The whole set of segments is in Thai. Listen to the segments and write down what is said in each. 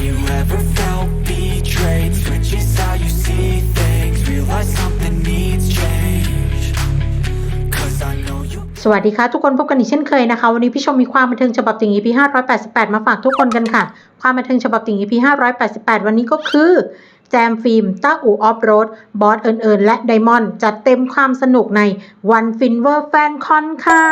Have you ever felt betrayed? Switches how you see things Realize something needs change Cause I know you สวัสดีค่ะทุกคนพบกันอีกเช่นเคยนะคะ วันนี้พี่ชมมีความบันเทิงฉบับติ่ง EP 588 มาฝากทุกคนกันค่ะ ความบันเทิงฉบับติ่ง EP 588 วันนี้ก็คือ แจมฟิล์ม ต้าอูออฟโรด บอสเอิญเอิญและไดมอนด์จัดเต็มความสนุกในวันฟินเวอร์แฟนคอนค่ะ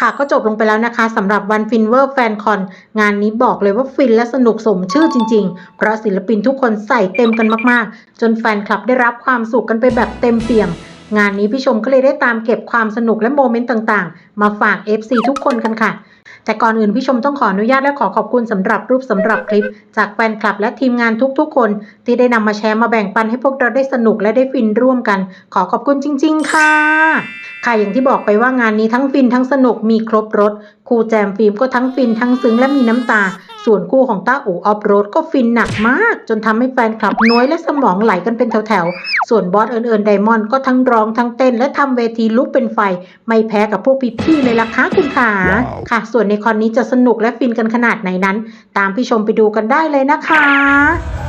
ค่ะก็จบลงไปแล้วนะคะสำหรับวันฟินเวอร์แฟนคอนงานนี้บอกเลยว่าฟินและสนุกสมชื่อจริง ๆ เพราะศิลปินทุกคนใส่เต็มกันมากๆ จนแฟนคลับได้รับความสุขกันไปแบบเต็มเปี่ยม งานนี้พี่ชมก็เลยได้ตามเก็บความสนุกและโมเมนต์ต่างๆ มาฝาก FC ทุกคนกันค่ะ แต่ก่อนอื่นพี่ชมต้องขออนุญาตและขอขอบคุณสำหรับรูปสำหรับคลิป จากแฟนคลับและทีมงานทุกๆ คน ที่ได้นำมาแชร์มาแบ่งปันให้พวกเราได้สนุกและได้ฟินร่วมกัน ขอขอบคุณจริง ๆ ค่ะ ค่ะอย่างที่บอกไปว่างานนี้ทั้งฟินทั้งสนุกมีครบรถครูแจมฟิล์มก็ทั้งฟินทั้งซึ้งและมีน้ำตา ส่วนคู่ของต้าอูออฟโรดก็ฟินหนักมาก จนทำให้แฟนคลับน้อยและสมองไหลกันเป็นแถวๆ ส่วนบอสเอิญเอิญไดมอนด์ก็ทั้งร้องทั้งเต้น และทำเวทีลุกเป็นไฟ ไม่แพ้กับพวกพี่ๆเลยล่ะคะคุณขาค่ะ ส่วนในคอนนี้จะสนุกและฟินกันขนาดไหนนั้น ตามพี่ชมไปดูกันได้เลยนะคะ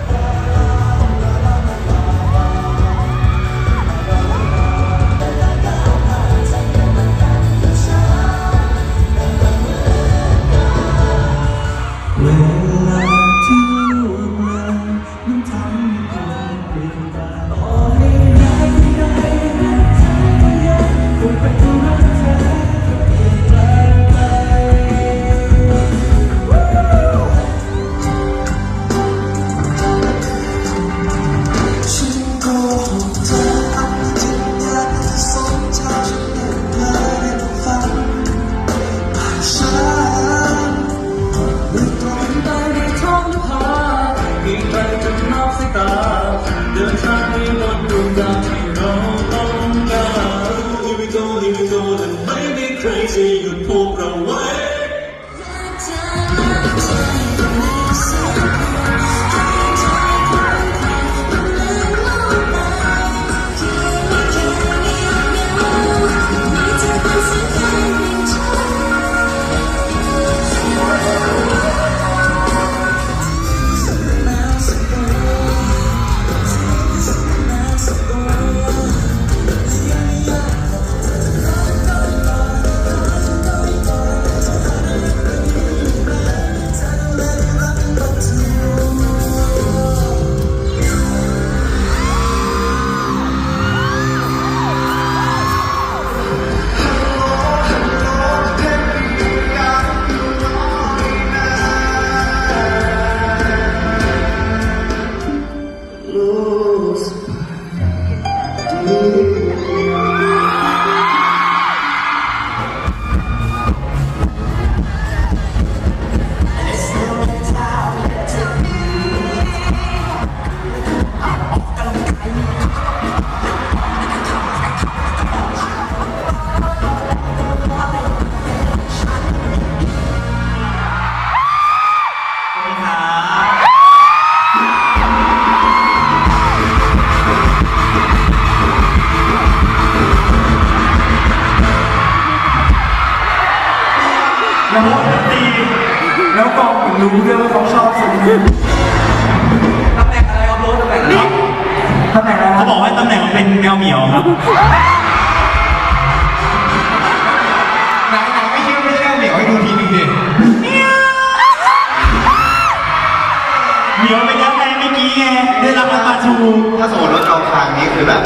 แบบ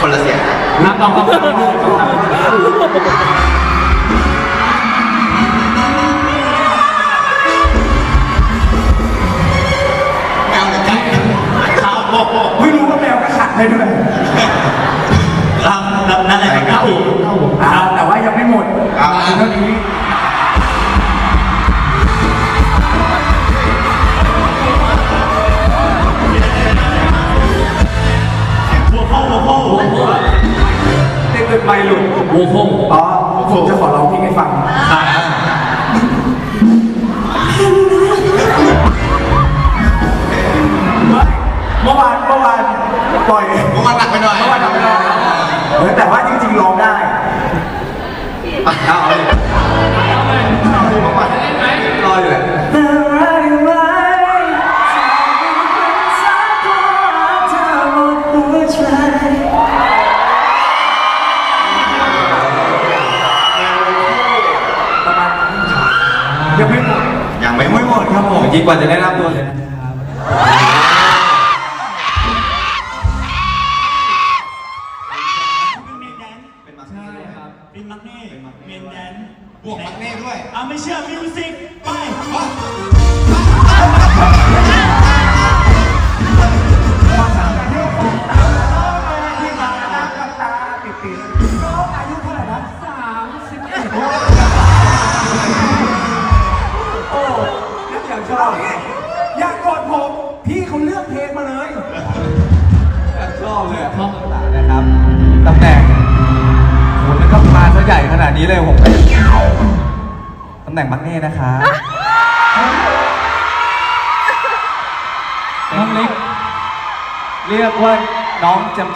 คนละเสียงนับต้องต้องครับโอ้โหไม่รู้ว่าแมวก็ขัดได้ด้วย ครับนั่นแหละครับพี่อ่า ไปหลุดหัวเข้าอ๋อผมจะขอร้องเพลงให้ฟังอ่าไ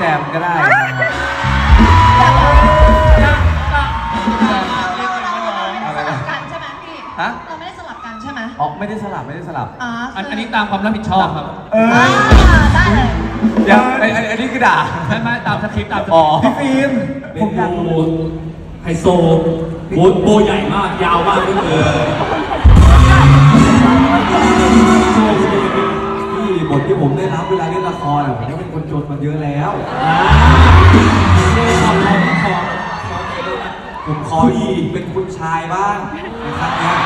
จมแจมๆก็ได้นะครับอะไรนะกันใช่ไหมพี่ฮะเราไม่ได้สลับกันใช่ไหมอ๋อไม่ได้สลับไม่ได้สลับอ๋ออันอันนี้ตามความรับผิดชอบครับเอออ่าได้เลยยังไอ้ไอ้ไอ้นี่คือด่าไม่ไม่ตามสคริปต์ตามสคอ๋อริปต์พี่ฟิล์มเป็นโบไฮโซโบโบใหญ่มากยาวมากนี่เลย บทที่ผมได้รับเวลาเล่นละครอะผมก็เป็นคนจนมาเยอะแล้วผมขออีกเป็นคุณชายบ้างนะครับเนี่ย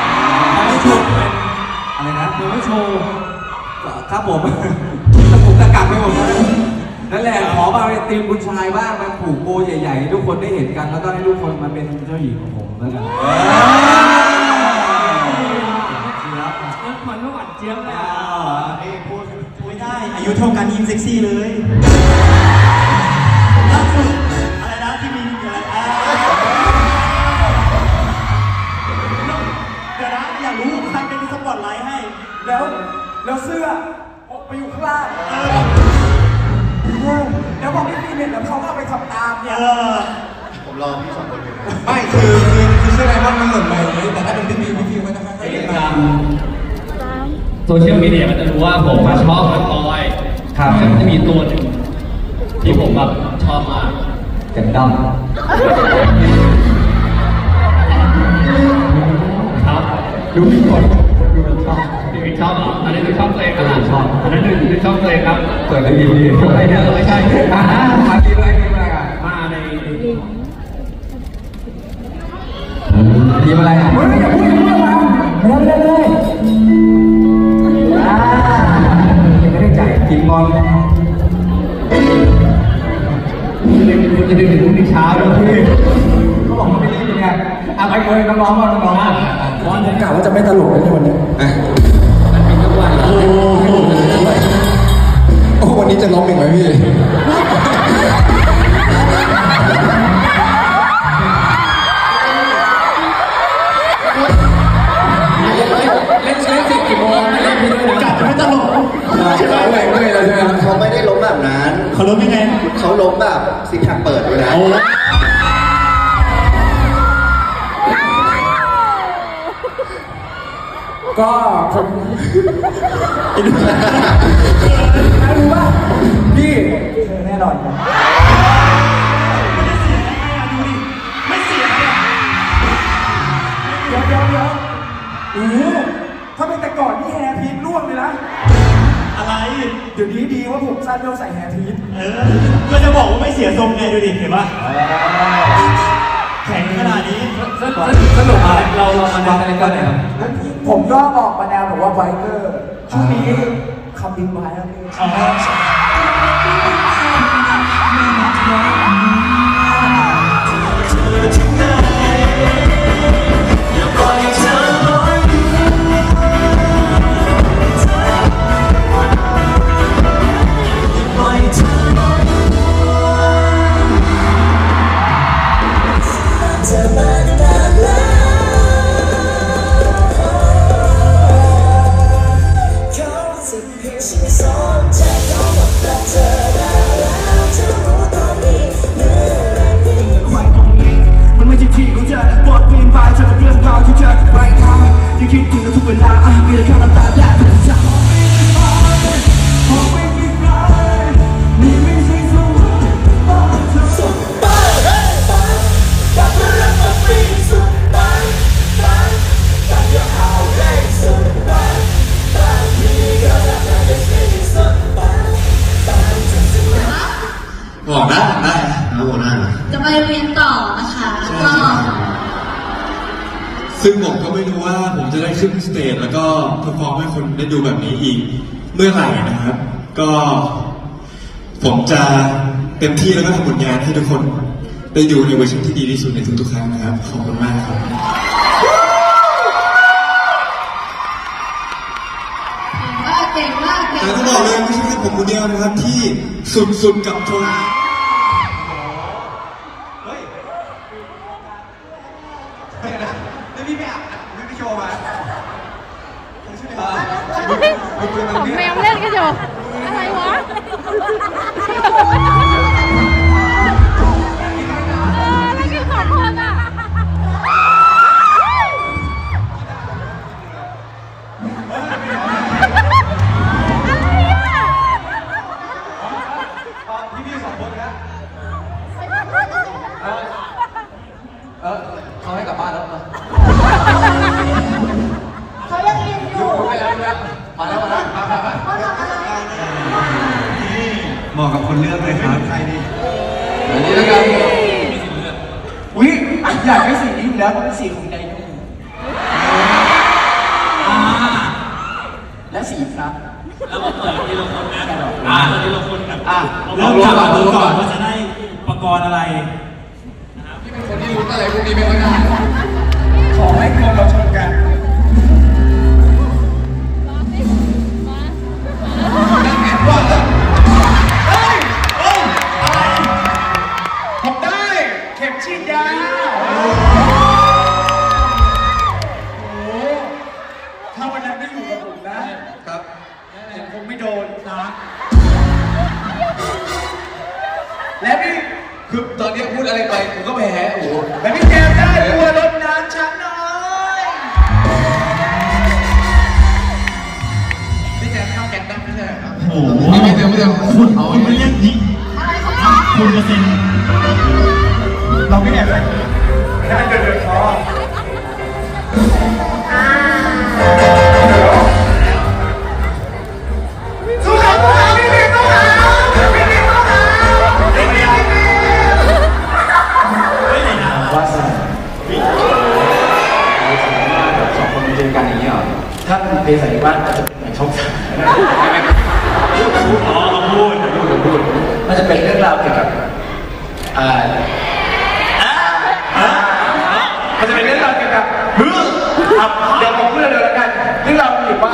ไม่ชมเป็นอะไรนะเดี๋ยวไม่โชว์ครับผมตะกุกตะกักไปหมดเลยนั่นแหละขอมาเป็นทีมคุณชายบ้างมาผูกโบใหญ่ๆให้ทุกคนได้เห็นกันแล้วก็ให้ทุกคนมาเป็นเจ้าหญิงของผมแล้วกันมันไม่หวานเจี๊ยบเลยนี่พูดไม่ได้อา ยุเท่ากันยิ่งเซ็กซี่เลยล่าสุดอะไรนะที่มีอะไรอ่าเดี๋ยวนะอยากรู้ใครเป็นสปอตไลท์ให้ แล้วแล้วเสื้ออกไปอยู่ข้างล่างแล้วพอพี่ฟิล์มเห็นแล้วเขาก็เอาไปทำตามเอเนี่ยอผมรอพี่สองคนอยู่นะไม่คือคือคือเชื่อไหมว่ามันหล่นไปแต่ถ้าเป็นพี่ฟิล์มพี่ฟิล์มนจะค่อยๆเล่นมา โซเชียลมีเดียมันจะรู้ว่าผมมาชอบ มันบอยครับมันจะมีตัวหนึ่งที่ผมแบบชอบมากกันดั้มครับดูพี่ก่อนดูมันชอบพี่วิกชอบเหรออันนี้คือชอบเพลงนะชอบอันนั้นคือคือชอบเพลงครับเปิดเลยดีดีอะไรเนี่ยไม่ใช่อ่ามาทีอะไรทีอะไรอะมาในทีอะไร น้องๆมาน้องๆมาวันผมกะว่าจะไม่ตลกเลยในวันนี้มันมีทุกวันโอ้โอ้วันนี้จะร้องหนึ่งไหมพี่เล่นเล่นเสร็จกี่โมงเล่นพี่ด้วยนะกัดจะไม่ตลกใช่ไหมไม่ไม่เลยใช่ไหมเขาไม่ได้ล้มแบบนั้น เขารู้ยังไง เขาล้มแบบซิกแพคเปิดด้วยนะ ก็ผมไม่รู้ว่าพี่เจอแน่นอนครับไม่เสียเนี่ยเดี๋ยวเดี๋ยวเดี๋ยวโอ้ถ้าเป็นแต่ก่อนนี่แฮร์พีทร่วงเลยนะ อะไร เดี๋ยวนี้ดีว่าผมสั้นเราใส่แฮร์พีทเออ ก็จะบอกว่าไม่เสียทรงไงดูดิเห็นปะแข็งขนาดนี้สนุกอะไรเราเรามาในอะไรกันเนี่ยครับ ผมก็ออกมาแนวแบบว่าไบเกอร์ช่วงนี้ขับบิ๊กไบค์แล้วพี่เอ๋อเขา ซึ่งผมก็ไม่รู้ว่าผมจะได้ขึ้นสเตจแล้วก็เพอร์ฟอร์มให้คนได้ดูแบบนี้อีกเมื่อไหร่นะครับ ก็ ผมจะเต็มที่แล้วก็ทำผลงานให้ทุกคนได้ดูในเวอร์ชันที่ดีที่สุดในทุกๆครั้งนะครับ ขอบคุณมากครับเก่งมากเก่งแต่มากต้องบอกเลยไม่ใช่แค่ผมคนเดียวนะครับที่สุดๆกับโชว์ แล้วพี่ไม่อัดไม่ไปโชว์มา สองเล่นกันอยู่อะไรวะเออแล้วก็ขอโทษนะ เหมาะกับคนเลือกเลยครับใครดีอันนี้แล้วกันอุ้ยอยากได้สีนี้อยู่แล้วเพราะเป็นสีของไดโน่และสีครับ แล้วก็เปิดทีละคนนะอ่าเปิดทีละคนครับอะเริ่มจากดูก่อนว่าจะได้อุปกรณ์อะไรคนที่รู้อะไรพวกนี้ไม่ค่อยได้ขอให้คนเราชน และนี่คือตอนนี้พูดอะไรไปผมก็แพ้โอ้โหและพี่แจมได้ตัวรถน้ำช้างน้อยพี่แจ๊คเข้าแก๊งได้ไม่ใช่เหรอครับ โอ้โหไม่เดี๋ยวไม่เดี๋ยวคุณคุณไม่เรียกยิงคุณจะเซ็นเราไม่แอบเลยได้เดินเเพศสันนิบาตจะเป็นหมือนช่องสามอ๋อเราพูดพูดพูดมันจะเป็นเรื่องราวเกี่ยวกับอ่ามันจะเป็นเรื่องราวเกี่ยวกับเฮ้ยครับเดี๋ยวผมพูดเร็วๆแล้วกันเรื่องราวมันอยู่ว่า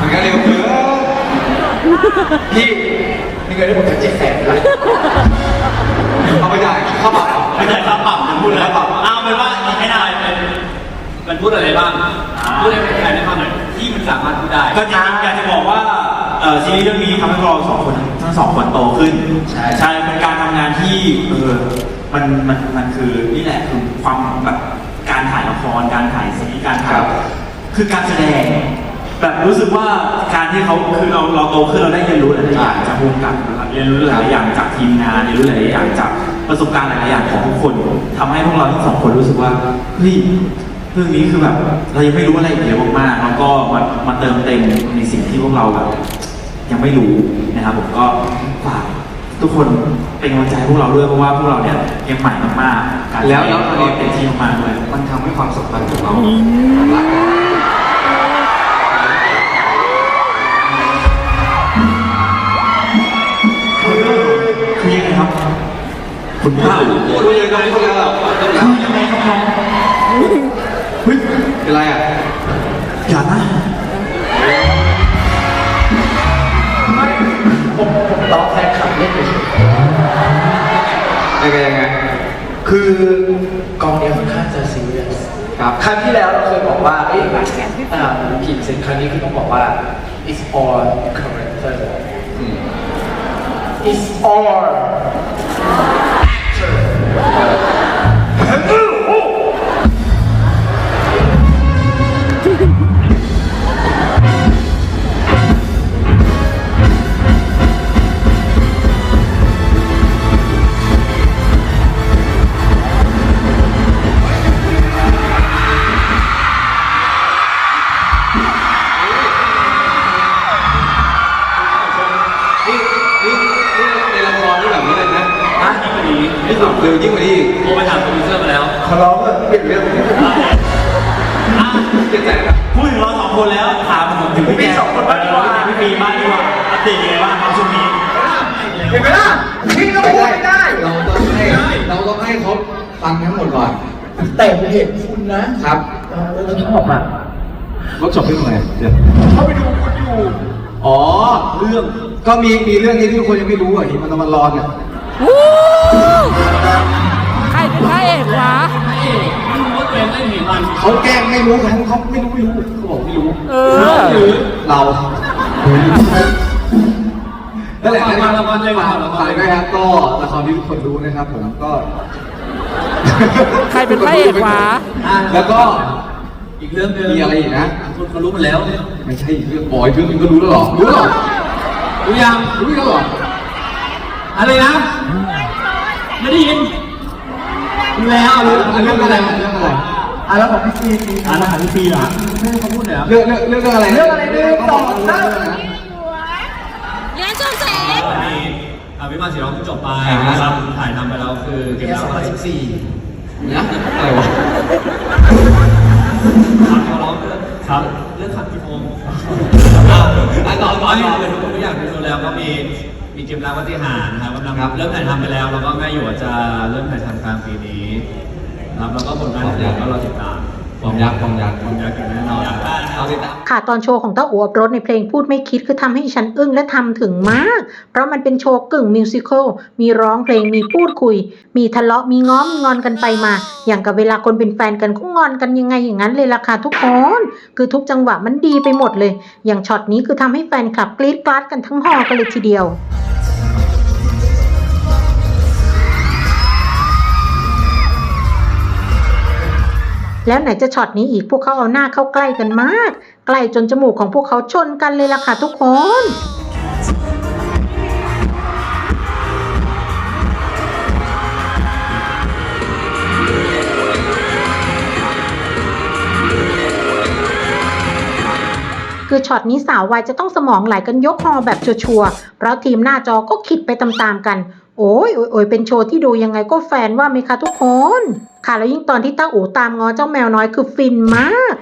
มันก็เร็วเกินพี่นี่เงินที่ผมจะเจ็ดแสนเลยเอาไปจ่ายเข้าปากไม่ใช่ครับปรับจะพูดอะไรปรับเอาเป็นว่าให้ได้เป็นมัน พูดอะไรบ้างพูดอะไรเป็นใครได้บ้างหน่อยที่มันสามารถพูดได้ก็จริงๆอยากจะบอกว่าเอ่อซีรีส์เรื่องนี้ทำให้พวกเราสองคนทั้งสองคนโตขึ้นใช่ใช่เป็นการทำงานที่เออมันมันมันคือนี่แหละคือความแบบการถ่ายละครการถ่ายซีรีส์การถ่ายคือการแสดงแบบรู้สึกว่าการที่เขาคือเราเราโตขึ้นเราได้เรียนรู้หลายๆอย่างจากวงการเรียนรู้หลายๆอย่างจากทีมงานเรียนรู้หลายๆอย่างจากประสบการณ์หลายๆอย่างของทุกคนทำให้พวกเราทั้งสองคนรู้สึกว่าเฮ้ย เรื่องนี้คือแบบเรายังไม่รู้อะไรอีกเยอะมากๆแล้วก็มามาเติมเต็มในสิ่งที่พวกเราแบบยังไม่รู้นะครับผมก็ฝากทุกคนเป็นกำลังใจให้พวกเราด้วยเพราะว่าพวกเราเนี่ยยังใหม่มากๆการแล้วแล้วตอนก็นี้เต็มที่มากๆด้วยมันทำให้ความสัมพันธ์ของเรารักคือยังไงครับคุณภาพพูดเลยก็พูดแล้วคือยังไงครับน้อง เฮ้ยเป็นไรอะ อย่านะไม่ผมผมล้อแฟนคลับเล่นไปเฉยยังไงยังไง คือกองเนี้ยค่อนข้างจะซีเรียสครับครั้งที่แล้วเราเคยบอกว่าเอ้ยอ่าผิดเสร็จครั้งนี้คือต้องบอกว่า it's all character อืม it's all actor ชอบอะรถจบที่ตรงไหนเดี๋ยวเขาไปดูคุณอยู่อ๋อ เรื่องก็มีมีเรื่องนี้ที่ทุกคนยังไม่รู้อะที่มันมันร้อนเนี่ยใครเป็นพระเอกวะก็เป็นเล่นเห็นมันเขาแกล้งไม่รู้เขาเขาไม่รู้ไม่รู้เขาบอกไม่รู้เออหรือเรานั่นแหละละครละครเลยละครละครฝากด้วยครับก็ละครที่ทุกคนรู้นะครับผมก็ ใครเป็นพระเอกวะแล้วก็ อีกเรื่องหนึงมีอะไรอีกนะ คนเขารู้หมดแล้วไม่ใช่เรื่องบอยเรื่องนึงก็รู้แล้วเหรอ รู้แล้วเหรอรู้ยังรู้แล้วเหรอ อะไรนะ ไม่ได้ยินรู้แล้วรู้อันเรื่องอะไรเรื่องอะไรอะแล้วของพี่ซีมีอ่านอาหารพี่ปีล่ะไม่ให้เขาพูดเลยครับเรื่องเรื่องเรื่องอะไรเรื่องอะไรเรื่องสองสามเรียนจบแสงวันนี้อภิมาสีร้องเพิ่งจบไปครับถ่ายทำไปแล้วคือเก็บแค่แล้วสองพันสิบสี่นะอะไรวะเขาร้องเรื่องครับเรื่องขับพี่โมงอะต่อต่อให้เป็นทุกอย่างที่ดูแล้วก็มีมีเกมรักปฏิหารย์นะครับกำลังเริ่มถ่ายทำไปแล้วแล้วก็แม่อยู่ว่าจะเริ่มถ่ายทำกลางปีนี้ครับแล้วก็ผลงานอื่นๆก็รอติดตาม ความยักความยักความยักอย่างแน่นอนเอาติดตามค่ะตอนโชว์ของเต้าอู่อับรถในเพลงพูดไม่คิดคือทำให้ฉันอึ้งและทำถึงมาก เพราะมันเป็นโชว์กึ่งมิวสิควลมีร้องเพลงมีพูดคุย มีทะเลาะมีง้อมีงอนกันไปมา อย่างกับเวลาคนเป็นแฟนกันก็งอนกันยังไงอย่างนั้นเลยล่ะค่ะทุกคน คือทุกจังหวะมันดีไปหมดเลย อย่างช็อตนี้คือทำให้แฟนคลับกรี๊ดกราดกันทั้งหอกันเลยทีเดียว แล้วไหนจะช็อตนี้อีกพวกเขาเอาหน้าเข้าใกล้กันมาก ใกล้จนจมูกของพวกเขาชนกันเลยล่ะค่ะทุกคนคือช็อตนี้สาววายจะต้องสมองไหลกันยกฮอแบบชัวร์ๆเพราะทีมหน้าจอก็คิดไปตามๆกัน โอ้ยโอ้ยเป็นโชว์ที่ดูยังไงก็แฟนว่าไหมคะทุกคน ค่ะแล้วยิ่งตอนที่ต้าอูตามง้อเจ้าแมวน้อยคือฟินมาก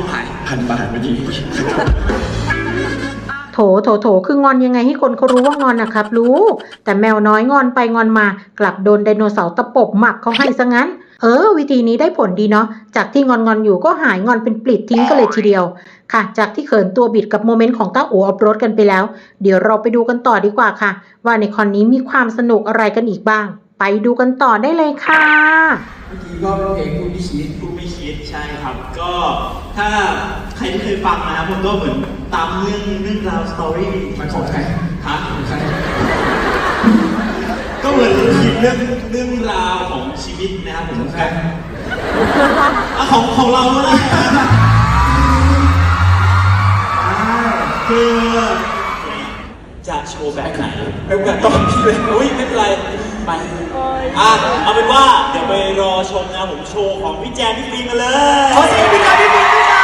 ูหายพันบาทเมื่อกี้โถโถโถคืองอนยังไงให้คนเขารู้ว่างอนนะครับรู้ แต่แมวน้อยงอนไปงอนมา กลับโดนไดโนเสาร์ตะปบหมับเขาให้ซะงั้น เออ วิธีนี้ได้ผลดีเนาะจากที่งอนงอนอยู่ก็หายงอนเป็นปลิดทิ้งกันเลยทีเดียว ค่ะ จากที่เขินตัวบิดกับโมเมนต์ของต้าอู่อัพรถกันไปแล้ว เดี๋ยวเราไปดูกันต่อดีกว่าค่ะ ว่าในคอนนี้มีความสนุกอะไรกันอีกบ้าง ไปดูกันต่อได้เลยค่ะเมื่อกี้ก็เพลงพูดที่ชีวิตผู้ไม่คิดใช่ครับ ก็ถ้าใครที่เคยฟังนะครับผมก็เหมือนตามเรื่องเรื่องราวสตอรี่มันของใครฮะก็เหมือนคิดเรื่องเรื่องราวของชีวิตนะครับผมของใครอะของของเราก็ได้คือจะโชว์แบบไหนไม่เหมือนตอนที่เลยอุ้ยไม่เป็นไรไป อะเอาเป็นว่าเดี๋ยวไปรอชมนะผมโชว์ของพี่แจนพี่ฟิล์มกันเลย ขอเสียงพี่แจนพี่ฟิล์มด้วยค่ะ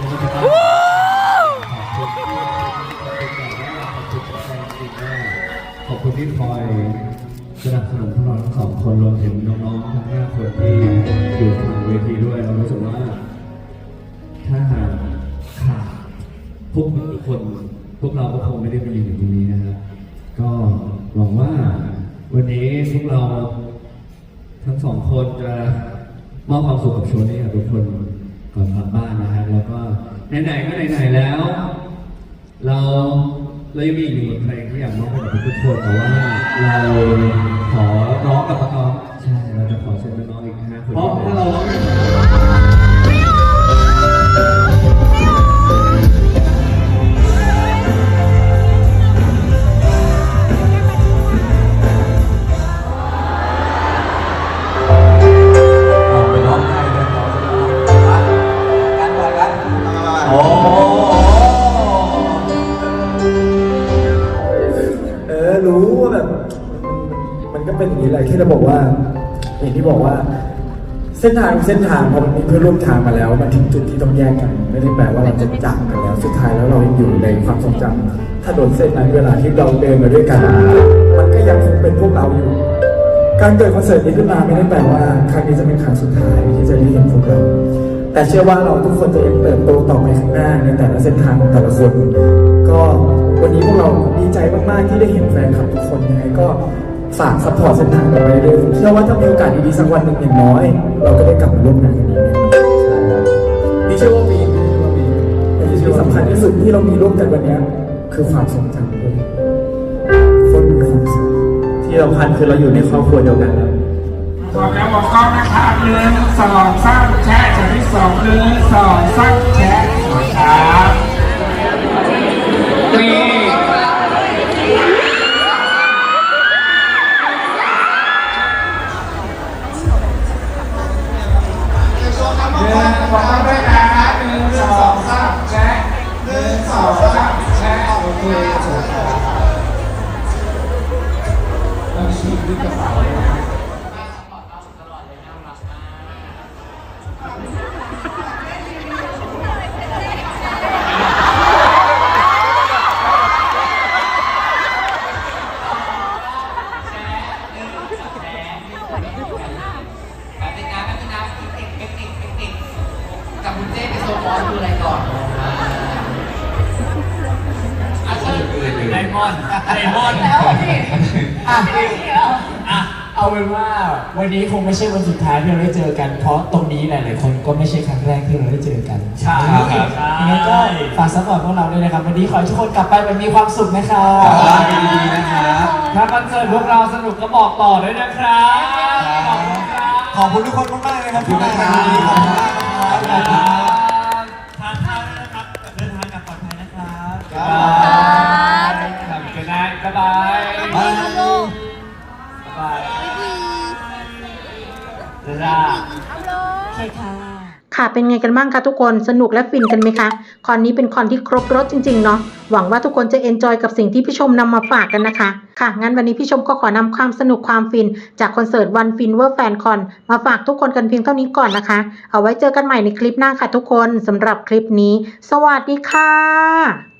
ขอบคุณที่ขอบคุณแบบว่าขอบคุณแฟนจริงๆขอบคุณที่คอยสนับสนุนพวกเราทั้งสองคนรวมถึงน้องๆทั้งห้าคนที่อยู่ข้างเวทีด้วยเรารู้สึกว่า ถ้าหากขาดพวกทุกคน พวกเราก็คงไม่ได้มาอยู่ตรงนี้นะครับก็หวังว่าวันนี้พวกเราทั้งสองคนจะมอบความสุขกับโชว์นี้กับทุกคน ก่อนกลับบ้านนะครับ แล้วก็ไหนๆก็ไหนๆแล้ว เราเรายังมีอีกหนึ่งบทเพลงที่อยากมอบให้กับทุกคนแต่ว่าเราขอร้องกับน้องๆใช่เราจะขอเชิญน้องๆอีกห้าคนเพราะถ้าเราร้อง จะบอกว่าอย่างที่บอกว่า เส้นทางเส้นทางพอมันมีเพื่อนร่วมทางมาแล้วมาถึงจุดที่ต้องแยกกัน ไม่ได้แปลว่าเราจะจากกันแล้วสุดท้ายแล้วเรายังอยู่ในความทรงจำถนนเส้นนั้นเวลาที่เราเดินมาด้วยกัน มันก็ยังคงเป็นพวกเราอยู่ การเกิดคอนเสิร์ตนี้ขึ้นมาไม่ได้แปลว่าครั้งนี้จะเป็นครั้งสุดท้ายที่จะได้เห็นพวกเราแต่เชื่อว่าเราทุกคนจะยังเติบโตต่อไปข้างหน้าในแต่ละเส้นทางของแต่ละคน ก็วันนี้พวกเราดีใจมาก ๆ ที่ได้เห็นแฟนคลับทุกคนยังไงก็ ฝากซัพพอร์ตเส้นทางต่อไปเรื่อยๆเชื่อว่าถ้ามีโอกาสดีๆสักวันหนึ่งอย่างน้อย เราก็ได้กลับมาร่วมงานกันอีกแน่นอนนี่เชื่อว่าปีนี้เชื่อว่าปีนี้แต่ที่สำคัญที่สุดที่เรามีร่วมกันวันเนี้ยคือความทรงจำด้วยคนมีความสุขที่สำคัญคือเราอยู่ในครอบครัวเดียวกันแล้วบอกแล้วบอกกล้องนะครับหนึ่งสองสามแชะจากที่สองหนึ่งสองสามแชะครับ องด้วยนะครับหนึ่งสองสามแชะหนึ่งสองสามแชะโอเคจบแล้วชี้ด้วยกระเป๋า ไม่ใช่วันสุดท้ายที่เราได้เจอกัน เพราะตรงนี้หลาย ๆ คนก็ไม่ใช่ครั้งแรกที่เราได้เจอกันใช่ครับยังไงก็ฝากซัพพอร์ตพวกเราด้วยนะครับวันนี้ขอให้ทุกคนกลับไปแบบมีความสุขนะครับดีๆนะครับ ถ้าคอนเสิร์ตพวกเราสนุกก็บอกต่อด้วยนะครับขอบคุณครับขอบคุณทุกคนมากๆเลยครับที่มาในวันนี้ขอบคุณมากนะครับทานข้าวด้วยนะครับเดินทางกลับปลอดภัยนะครับครับทำกันได้บ๊ายบายบายบ๊าย จ้าค่ะเป็นไงกันบ้างคะทุกคนสนุกและฟินกันไหมคะคอนนี้เป็นคอนที่ครบรถจริงๆเนาะหวังว่าทุกคนจะเอนจอยกับสิ่งที่พี่ชมนำมาฝากกันนะคะ ค่ะงั้นวันนี้พี่ชมก็ขอนำความสนุกความฟิน จากคอนเสิร์ตวันฟินเวอร์แฟนคอนมาฝากทุกคนกันเพียงเท่านี้ก่อนนะคะ เอาไว้เจอกันใหม่ในคลิปหน้าค่ะทุกคนสำหรับคลิปนี้ สวัสดีค่ะ